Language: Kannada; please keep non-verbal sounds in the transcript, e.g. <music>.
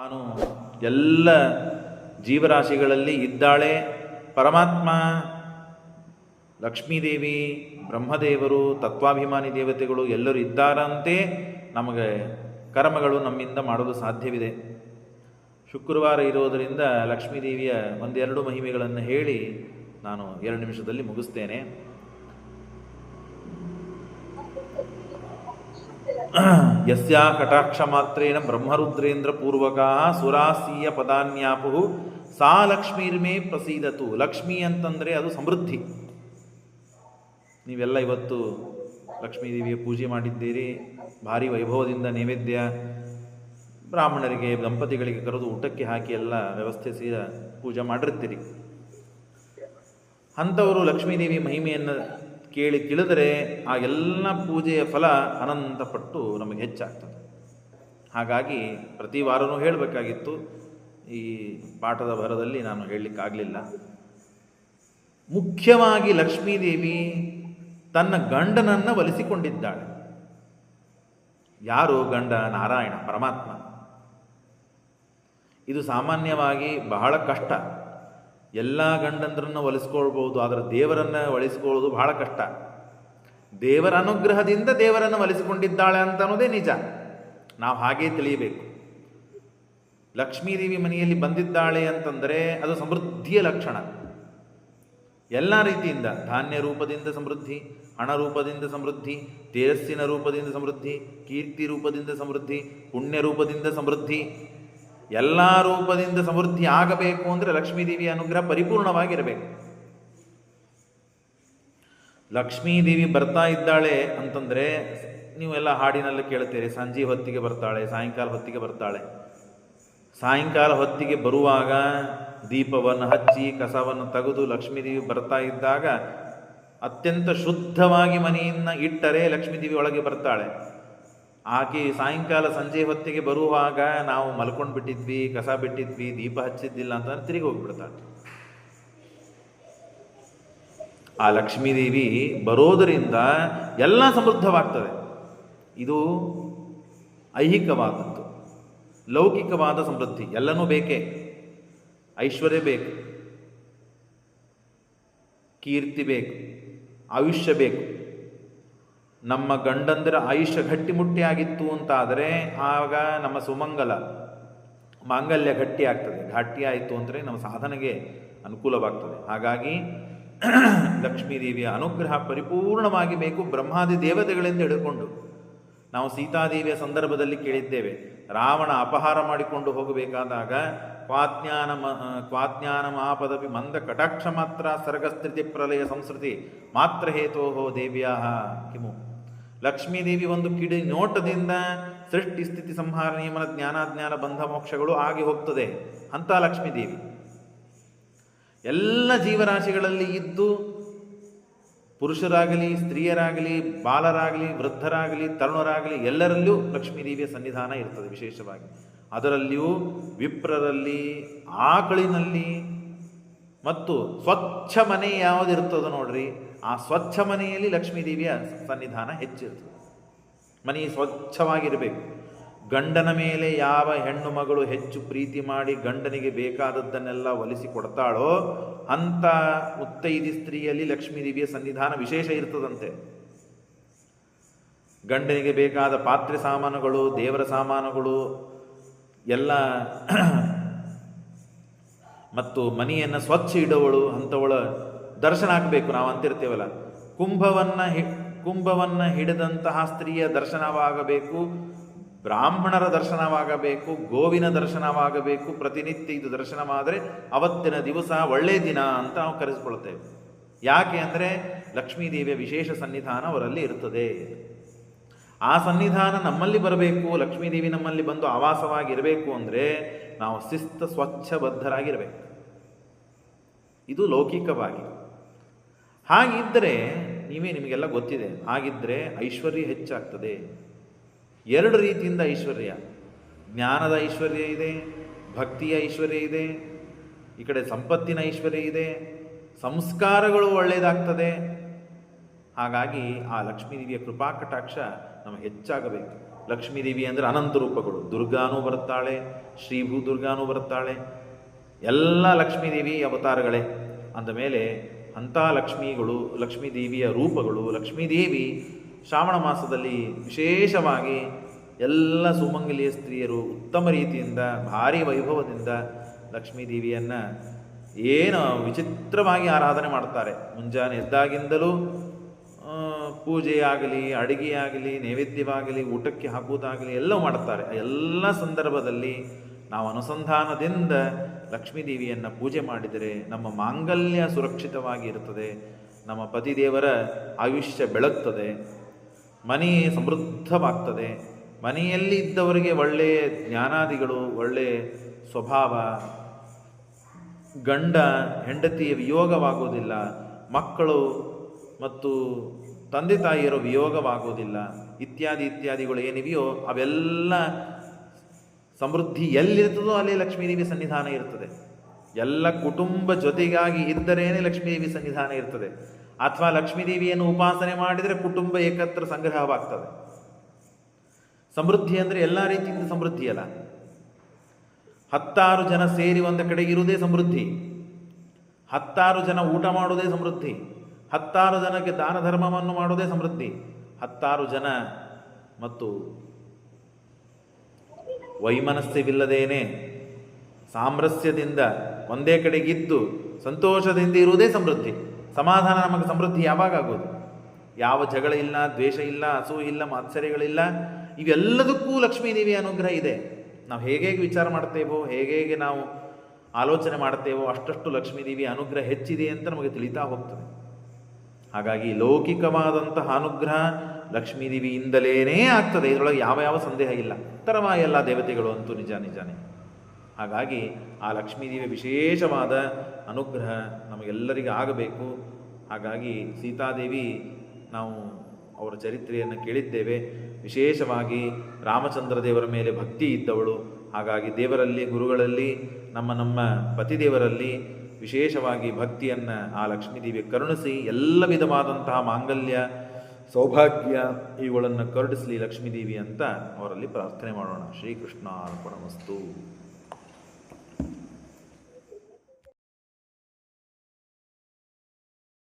ನಾನು ಎಲ್ಲ ಜೀವರಾಶಿಗಳಲ್ಲಿ ಇದ್ದಾಳೆ. ಪರಮಾತ್ಮ, ಲಕ್ಷ್ಮೀದೇವಿ, ಬ್ರಹ್ಮದೇವರು, ತತ್ವಾಭಿಮಾನಿ ದೇವತೆಗಳು ಎಲ್ಲರೂ ಇದ್ದಾರಂತೆ. ನಮಗೆ ಕರ್ಮಗಳು ನಮ್ಮಿಂದ ಮಾಡಲು ಸಾಧ್ಯವಿದೆ. ಶುಕ್ರವಾರ ಇರೋದರಿಂದ ಲಕ್ಷ್ಮೀದೇವಿಯ ಒಂದೆರಡು ಮಹಿಮೆಗಳನ್ನು ಹೇಳಿ ನಾನು ಎರಡು ನಿಮಿಷದಲ್ಲಿ ಮುಗಿಸ್ತೇನೆ. ಯಸ್ಯಾ ಕಟಾಕ್ಷ ಮಾತ್ರೇನ ಬ್ರಹ್ಮರುದ್ರೇಂದ್ರ ಪೂರ್ವಕ ಸುರಾಸೀಯ ಪದಾನ್ಯಾಪು ಸಾ ಲಕ್ಷ್ಮೀರ್ಮೇ ಪ್ರಸೀದತು ಲಕ್ಷ್ಮಿ ಅಂತಂದರೆ ಅದು ಸಮೃದ್ಧಿ. ನೀವೆಲ್ಲ ಇವತ್ತು ಲಕ್ಷ್ಮೀದೇವಿಯ ಪೂಜೆ ಮಾಡಿದ್ದೀರಿ, ಭಾರಿ ವೈಭವದಿಂದ ನೈವೇದ್ಯ ಬ್ರಾಹ್ಮಣರಿಗೆ, ದಂಪತಿಗಳಿಗೆ ಕರೆದು ಊಟಕ್ಕೆ ಹಾಕಿ ಎಲ್ಲ ವ್ಯವಸ್ಥೆ ಸೀರ ಪೂಜೆ ಮಾಡಿರ್ತೀರಿ. ಅಂಥವರು ಲಕ್ಷ್ಮೀದೇವಿ ಮಹಿಮೆಯನ್ನು ಕೇಳಿ ತಿಳಿದರೆ ಆ ಎಲ್ಲ ಪೂಜೆಯ ಫಲ ಅನಂತಪಟ್ಟು ನಮಗೆ ಹೆಚ್ಚಾಗ್ತದೆ. ಹಾಗಾಗಿ ಪ್ರತಿ ವಾರನೂ ಹೇಳಬೇಕಾಗಿತ್ತು, ಈ ಪಾಠದ ಭರದಲ್ಲಿ ನಾನು ಹೇಳಲಿಕ್ಕಾಗಲಿಲ್ಲ. ಮುಖ್ಯವಾಗಿ ಲಕ್ಷ್ಮೀದೇವಿ ತನ್ನ ಗಂಡನನ್ನು ಒಲಿಸಿಕೊಂಡಿದ್ದಾಳೆ. ಯಾರು ಗಂಡ? ನಾರಾಯಣ, ಪರಮಾತ್ಮ. ಇದು ಸಾಮಾನ್ಯವಾಗಿ ಬಹಳ ಕಷ್ಟ. ಎಲ್ಲ ಗಂಡಂದ್ರನ್ನ ಒಲಿಸ್ಕೊಳ್ಬೋದು ಆದರೆ ದೇವರನ್ನು ಒಲಿಸ್ಕೊಳ್ಳೋದು ಬಹಳ ಕಷ್ಟ. ದೇವರ ಅನುಗ್ರಹದಿಂದ ದೇವರನ್ನು ಒಲಿಸಿಕೊಂಡಿದ್ದಾಳೆ ಅಂತ ಅನ್ನೋದೇ ನಿಜ. ನಾವು ಹಾಗೇ ತಿಳಿಯಬೇಕು. ಲಕ್ಷ್ಮೀದೇವಿ ಮನೆಯಲ್ಲಿ ಬಂದಿದ್ದಾಳೆ ಅಂತಂದರೆ ಅದು ಸಮೃದ್ಧಿಯ ಲಕ್ಷಣ. ಎಲ್ಲ ರೀತಿಯಿಂದ, ಧಾನ್ಯ ರೂಪದಿಂದ ಸಮೃದ್ಧಿ, ಹಣ ರೂಪದಿಂದ ಸಮೃದ್ಧಿ, ತೇಜಸ್ಸಿನ ರೂಪದಿಂದ ಸಮೃದ್ಧಿ, ಕೀರ್ತಿ ರೂಪದಿಂದ ಸಮೃದ್ಧಿ, ಪುಣ್ಯ ರೂಪದಿಂದ ಸಮೃದ್ಧಿ ಎಲ್ಲ ರೂಪದಿಂದ ಸಮೃದ್ಧಿ ಆಗಬೇಕು ಅಂದರೆ ಲಕ್ಷ್ಮೀದೇವಿಯ ಅನುಗ್ರಹ ಪರಿಪೂರ್ಣವಾಗಿರಬೇಕು. ಲಕ್ಷ್ಮೀದೇವಿ ಬರ್ತಾ ಇದ್ದಾಳೆ ಅಂತಂದರೆ ನೀವೆಲ್ಲ ಹಾಡಿನಲ್ಲಿ ಕೇಳ್ತೀರಿ ಸಂಜೆ ಹೊತ್ತಿಗೆ ಬರ್ತಾಳೆ, ಸಾಯಂಕಾಲ ಹೊತ್ತಿಗೆ ಬರ್ತಾಳೆ. ಸಾಯಂಕಾಲ ಹೊತ್ತಿಗೆ ಬರುವಾಗ ದೀಪವನ್ನು ಹಚ್ಚಿ ಕಸವನ್ನು ತೆಗೆದು ಲಕ್ಷ್ಮೀದೇವಿ ಬರ್ತಾ ಇದ್ದಾಗ ಅತ್ಯಂತ ಶುದ್ಧವಾಗಿ ಮನೆಯನ್ನು ಇಟ್ಟರೆ ಲಕ್ಷ್ಮೀದೇವಿ ಒಳಗೆ ಬರ್ತಾಳೆ. ಆಕೆ ಸಾಯಂಕಾಲ ಸಂಜೆ ಹೊತ್ತಿಗೆ ಬರುವಾಗ ನಾವು ಮಲ್ಕೊಂಡು ಬಿಟ್ಟಿದ್ವಿ ಕಸ ಬಿಟ್ಟಿದ್ವಿ, ದೀಪ ಹಚ್ಚಿದ್ದಿಲ್ಲ ಅಂತ ತಿರುಗಿ ಹೋಗ್ಬಿಡ್ತಾಳೆ ಆ ಲಕ್ಷ್ಮೀದೇವಿ ಬರೋದರಿಂದ ಎಲ್ಲ ಸಮೃದ್ಧವಾಗ್ತದೆ. ಇದು ಐಹಿಕವಾದದ್ದು, ಲೌಕಿಕವಾದ ಸಮೃದ್ಧಿ, ಎಲ್ಲನೂ ಬೇಕೇ, ಐಶ್ವರ್ಯ ಬೇಕು, ಕೀರ್ತಿ ಬೇಕು, ಆಯುಷ್ಯ ಬೇಕು. ನಮ್ಮ ಗಂಡಂದಿರ ಆಯುಷ್ಯ ಗಟ್ಟಿಮುಟ್ಟಿಯಾಗಿತ್ತು ಅಂತಾದರೆ ಆಗ ನಮ್ಮ ಸುಮಂಗಲ ಮಾಂಗಲ್ಯ ಗಟ್ಟಿ ಆಗ್ತದೆ ಗಟ್ಟಿ ಆಯಿತು ಅಂದರೆ ನಮ್ಮ ಸಾಧನೆಗೆ ಅನುಕೂಲವಾಗ್ತದೆ. ಹಾಗಾಗಿ <clears throat> ಲಕ್ಷ್ಮೀದೇವಿಯ ಅನುಗ್ರಹ ಪರಿಪೂರ್ಣವಾಗಿ ಬೇಕು. ಬ್ರಹ್ಮಾದಿ ದೇವತೆಗಳಿಂದ ಹಿಡಿದುಕೊಂಡು ನಾವು ಸೀತಾದೇವಿಯ ಸಂದರ್ಭದಲ್ಲಿ ಕೇಳಿದ್ದೇವೆ. ರಾವಣ ಅಪಹಾರ ಮಾಡಿಕೊಂಡು ಹೋಗಬೇಕಾದಾಗ ಕ್ವಾಜ್ಞಾನ ಕ್ವಾಜ್ಞಾನ ಮಹಾಪದವಿ ಮಂದ ಕಟಾಕ್ಷ ಮಾತ್ರ ಸರ್ಗಸ್ಥಿತಿ ಪ್ರಲಯ ಸಂಸ್ಕೃತಿ ಮಾತ್ರ ಹೇತೋ ದೇವಿಯ ಕಿಮು. ಲಕ್ಷ್ಮೀದೇವಿ ಒಂದು ಕಿಡಿ ನೋಟದಿಂದ ಸೃಷ್ಟಿ ಸ್ಥಿತಿ ಸಂಹಾರ ನಿಯಮನ ಜ್ಞಾನಾಜ್ಞಾನ ಬಂಧ ಮೋಕ್ಷಗಳು ಆಗಿ ಹೋಗ್ತದೆ ಅಂತ ಲಕ್ಷ್ಮೀದೇವಿ. ಎಲ್ಲ ಜೀವರಾಶಿಗಳಲ್ಲಿ ಇದ್ದು ಪುರುಷರಾಗಲಿ, ಸ್ತ್ರೀಯರಾಗಲಿ, ಬಾಲರಾಗಲಿ, ವೃದ್ಧರಾಗಲಿ, ತರುಣರಾಗಲಿ ಎಲ್ಲರಲ್ಲೂ ಲಕ್ಷ್ಮೀದೇವಿಯ ಸನ್ನಿಧಾನ ಇರ್ತದೆ ವಿಶೇಷವಾಗಿ. ಅದರಲ್ಲಿಯೂ ವಿಪ್ರರಲ್ಲಿ, ಆಕಳಿನಲ್ಲಿ ಮತ್ತು ಸ್ವಚ್ಛ ಮನೆ ಯಾವುದಿರ್ತದೋ ನೋಡ್ರಿ ಆ ಸ್ವಚ್ಛ ಮನೆಯಲ್ಲಿ ಲಕ್ಷ್ಮೀದೇವಿಯ ಸನ್ನಿಧಾನ ಹೆಚ್ಚಿರುತ್ತದೆ ಮನೆ ಸ್ವಚ್ಛವಾಗಿರಬೇಕು. ಗಂಡನ ಮೇಲೆ ಯಾವ ಹೆಣ್ಣು ಮಗಳು ಹೆಚ್ಚು ಪ್ರೀತಿ ಮಾಡಿ ಗಂಡನಿಗೆ ಬೇಕಾದದ್ದನ್ನೆಲ್ಲ ಒಲಿಸಿ ಕೊಡ್ತಾಳೋ ಅಂಥ ಮುತ್ತೈದಿ ಸ್ತ್ರೀಯಲ್ಲಿ ಲಕ್ಷ್ಮೀದೇವಿಯ ಸನ್ನಿಧಾನ ವಿಶೇಷ ಇರ್ತದಂತೆ. ಗಂಡನಿಗೆ ಬೇಕಾದ ಪಾತ್ರೆ ಸಾಮಾನುಗಳು, ದೇವರ ಸಾಮಾನುಗಳು, ಎಲ್ಲ <clears throat> ಮತ್ತು ಮನೆಯನ್ನು ಸ್ವಚ್ಛ ಇಡುವಳು, ಅಂಥವಳ ದರ್ಶನ ಆಗಬೇಕು ನಾವು ಅಂತಿರ್ತೇವಲ್ಲ. ಕುಂಭವನ್ನು ಹಿ, ಕುಂಭವನ್ನು ಹಿಡಿದಂತಹ ಸ್ತ್ರೀಯ ದರ್ಶನವಾಗಬೇಕು, ಬ್ರಾಹ್ಮಣರ ದರ್ಶನವಾಗಬೇಕು, ಗೋವಿನ ದರ್ಶನವಾಗಬೇಕು, ಪ್ರತಿನಿತ್ಯ ಇದು ದರ್ಶನವಾದರೆ ಅವತ್ತಿನ ದಿವಸ ಒಳ್ಳೆಯ ದಿನ ಅಂತ ನಾವು ಕರೆಸಿಕೊಳ್ತೇವೆ. ಯಾಕೆ ಅಂದರೆ ಲಕ್ಷ್ಮೀದೇವಿಯ ವಿಶೇಷ ಸನ್ನಿಧಾನ ಅವರಲ್ಲಿ ಇರುತ್ತದೆ ಆ ಸನ್ನಿಧಾನ ನಮ್ಮಲ್ಲಿ ಬರಬೇಕು, ಲಕ್ಷ್ಮೀದೇವಿ ನಮ್ಮಲ್ಲಿ ಬಂದು ಆವಾಸವಾಗಿರಬೇಕು ಅಂದರೆ ನಾವು ಶಿಸ್ತ ಸ್ವಚ್ಛಬದ್ಧರಾಗಿರಬೇಕು. ಇದು ಲೌಕಿಕವಾಗಿ. ಹಾಗಿದ್ದರೆ ನೀವೇ ನಿಮಗೆಲ್ಲ ಗೊತ್ತಿದೆ. ಹಾಗಿದ್ದರೆ ಐಶ್ವರ್ಯ ಹೆಚ್ಚಾಗ್ತದೆ. ಎರಡು ರೀತಿಯಿಂದ ಐಶ್ವರ್ಯ. ಜ್ಞಾನದ ಐಶ್ವರ್ಯ ಇದೆ, ಭಕ್ತಿಯ ಐಶ್ವರ್ಯ ಇದೆ, ಈ ಕಡೆ ಸಂಪತ್ತಿನ ಐಶ್ವರ್ಯ ಇದೆ, ಸಂಸ್ಕಾರಗಳು ಒಳ್ಳೆಯದಾಗ್ತದೆ ಹಾಗಾಗಿ ಆ ಲಕ್ಷ್ಮೀದೇವಿಯ ಕೃಪಾ ಕಟಾಕ್ಷ ನಮಗೆ ಹೆಚ್ಚಾಗಬೇಕು. ಲಕ್ಷ್ಮೀದೇವಿ ಅಂದರೆ ಅನಂತ ರೂಪಗಳು. ದುರ್ಗಾನೂ ಬರುತ್ತಾಳೆ, ಶ್ರೀಭೂ ದುರ್ಗಾನೂ ಬರುತ್ತಾಳೆ. ಎಲ್ಲ ಲಕ್ಷ್ಮೀದೇವಿ ಅವತಾರಗಳೇ. ಅಂದಮೇಲೆ ಅಂಥ ಲಕ್ಷ್ಮೀಗಳು, ಲಕ್ಷ್ಮೀದೇವಿಯ ರೂಪಗಳು, ಲಕ್ಷ್ಮೀದೇವಿ ಶ್ರಾವಣ ಮಾಸದಲ್ಲಿ ವಿಶೇಷವಾಗಿ ಎಲ್ಲ ಸುಮಂಗಲಿಯ ಸ್ತ್ರೀಯರು ಉತ್ತಮ ರೀತಿಯಿಂದ, ಭಾರಿ ವೈಭವದಿಂದ ಲಕ್ಷ್ಮೀದೇವಿಯನ್ನು ಏನು ವಿಚಿತ್ರವಾಗಿ ಆರಾಧನೆ ಮಾಡ್ತಾರೆ ಮುಂಜಾನೆ ಎದ್ದಾಗಿಂದಲೂ ಪೂಜೆಯಾಗಲಿ, ಅಡಿಗೆಯಾಗಲಿ, ನೈವೇದ್ಯವಾಗಲಿ, ಊಟಕ್ಕೆ ಹಾಕುವುದಾಗಲಿ ಎಲ್ಲವೂ ಮಾಡುತ್ತಾರೆ. ಆ ಎಲ್ಲ ಸಂದರ್ಭದಲ್ಲಿ ನಾವು ಅನುಸಂಧಾನದಿಂದ ಲಕ್ಷ್ಮೀದೇವಿಯನ್ನು ಪೂಜೆ ಮಾಡಿದರೆ ನಮ್ಮ ಮಾಂಗಲ್ಯ ಸುರಕ್ಷಿತವಾಗಿ ಇರುತ್ತದೆ. ನಮ್ಮ ಪತಿದೇವರ ಆಯುಷ್ಯ ಬೆಳಗ್ತದೆ. ಮನೆಯೇ ಸಮೃದ್ಧವಾಗ್ತದೆ. ಮನೆಯಲ್ಲಿ ಇದ್ದವರಿಗೆ ಒಳ್ಳೆಯ ಜ್ಞಾನಾದಿಗಳು ಒಳ್ಳೆಯ ಸ್ವಭಾವ, ಗಂಡ ಹೆಂಡತಿಯ ವಿಯೋಗವಾಗುವುದಿಲ್ಲ ಮಕ್ಕಳು ಮತ್ತು ತಂದೆ ತಾಯಿಯರ ವಿಯೋಗವಾಗುವುದಿಲ್ಲ ಇತ್ಯಾದಿ ಇತ್ಯಾದಿಗಳು ಏನಿವೆಯೋ ಅವೆಲ್ಲ ಸಮೃದ್ಧಿ ಎಲ್ಲಿರ್ತದೋ ಅಲ್ಲಿ ಲಕ್ಷ್ಮೀದೇವಿ ಸನ್ನಿಧಾನ ಇರ್ತದೆ. ಎಲ್ಲ ಕುಟುಂಬ ಜೊತೆಗಾಗಿ ಇದ್ದರೇನೆ ಲಕ್ಷ್ಮೀದೇವಿ ಸನ್ನಿಧಾನ ಇರ್ತದೆ. ಅಥವಾ ಲಕ್ಷ್ಮೀದೇವಿಯನ್ನು ಉಪಾಸನೆ ಮಾಡಿದರೆ ಕುಟುಂಬ ಏಕತ್ರ ಸಂಗ್ರಹವಾಗ್ತದೆ. ಸಮೃದ್ಧಿ ಅಂದರೆ ಎಲ್ಲ ರೀತಿಯಿಂದ ಸಮೃದ್ಧಿ ಅಲ್ಲ. ಹತ್ತಾರು ಜನ ಸೇರಿ ಒಂದು ಕಡೆ ಇರುವುದೇ ಸಮೃದ್ಧಿ. ಹತ್ತಾರು ಜನ ಊಟ ಮಾಡುವುದೇ ಸಮೃದ್ಧಿ. ಹತ್ತಾರು ಜನಕ್ಕೆ ದಾನ ಧರ್ಮವನ್ನು ಮಾಡುವುದೇ ಸಮೃದ್ಧಿ. ಹತ್ತಾರು ಜನ ಮತ್ತು ವೈಮನಸ್ಯವಿಲ್ಲದೇನೆ ಸಾಮರಸ್ಯದಿಂದ ಒಂದೇ ಕಡೆಗಿದ್ದು ಸಂತೋಷದಿಂದ ಇರುವುದೇ ಸಮೃದ್ಧಿ. ಸಮಾಧಾನ ನಮಗೆ ಸಮೃದ್ಧಿ ಯಾವಾಗ ಆಗೋದು? ಯಾವ ಜಗಳ ಇಲ್ಲ, ದ್ವೇಷ ಇಲ್ಲ, ಹಸು ಇಲ್ಲ, ಮಾತ್ಸರ್ಯಗಳಿಲ್ಲ, ಇವೆಲ್ಲದಕ್ಕೂ ಲಕ್ಷ್ಮೀದೇವಿಯ ಅನುಗ್ರಹ ಇದೆ. ನಾವು ಹೇಗೆ ವಿಚಾರ ಮಾಡ್ತೇವೋ, ಹೇಗೆ ನಾವು ಆಲೋಚನೆ ಮಾಡ್ತೇವೋ, ಅಷ್ಟಷ್ಟು ಲಕ್ಷ್ಮೀದೇವಿಯ ಅನುಗ್ರಹ ಹೆಚ್ಚಿದೆ ಅಂತ ನಮಗೆ ತಿಳಿತಾ ಹೋಗ್ತದೆ. ಹಾಗಾಗಿ ಲೌಕಿಕವಾದಂತಹ ಅನುಗ್ರಹ ಲಕ್ಷ್ಮೀದೇವಿಯಿಂದಲೇ ಆಗ್ತದೆ. ಇದರೊಳಗೆ ಯಾವ ಯಾವ ಸಂದೇಹ ಇಲ್ಲ. ತರವ ಎಲ್ಲ ದೇವತೆಗಳು ಅಂತೂ ನಿಜ, ನಿಜಾನೇ. ಹಾಗಾಗಿ ಆ ಲಕ್ಷ್ಮೀದೇವಿಯ ವಿಶೇಷವಾದ ಅನುಗ್ರಹ ನಮಗೆಲ್ಲರಿಗೂ ಆಗಬೇಕು. ಹಾಗಾಗಿ ಸೀತಾದೇವಿ ನಾವು ಅವರ ಚರಿತ್ರೆಯನ್ನು ಕೇಳಿದ್ದೇವೆ. ವಿಶೇಷವಾಗಿ ರಾಮಚಂದ್ರ ದೇವರ ಮೇಲೆ ಭಕ್ತಿ ಇದ್ದವಳು. ಹಾಗಾಗಿ ದೇವರಲ್ಲಿ, ಗುರುಗಳಲ್ಲಿ, ನಮ್ಮ ನಮ್ಮ ಪತಿದೇವರಲ್ಲಿ ವಿಶೇಷವಾಗಿ ಭಕ್ತಿಯನ್ನು ಆ ಲಕ್ಷ್ಮೀದೇವಿ ಕರುಣಿಸಿ ಎಲ್ಲ ವಿಧವಾದಂತಹ ಮಾಂಗಲ್ಯ, ಸೌಭಾಗ್ಯ ಇವುಗಳನ್ನು ಕರುಣಿಸಲಿ ಲಕ್ಷ್ಮೀದೇವಿ ಅಂತ ಅವರಲ್ಲಿ ಪ್ರಾರ್ಥನೆ ಮಾಡೋಣ. ಶ್ರೀಕೃಷ್ಣ ಅರ್ಪಣ ವಸ್ತು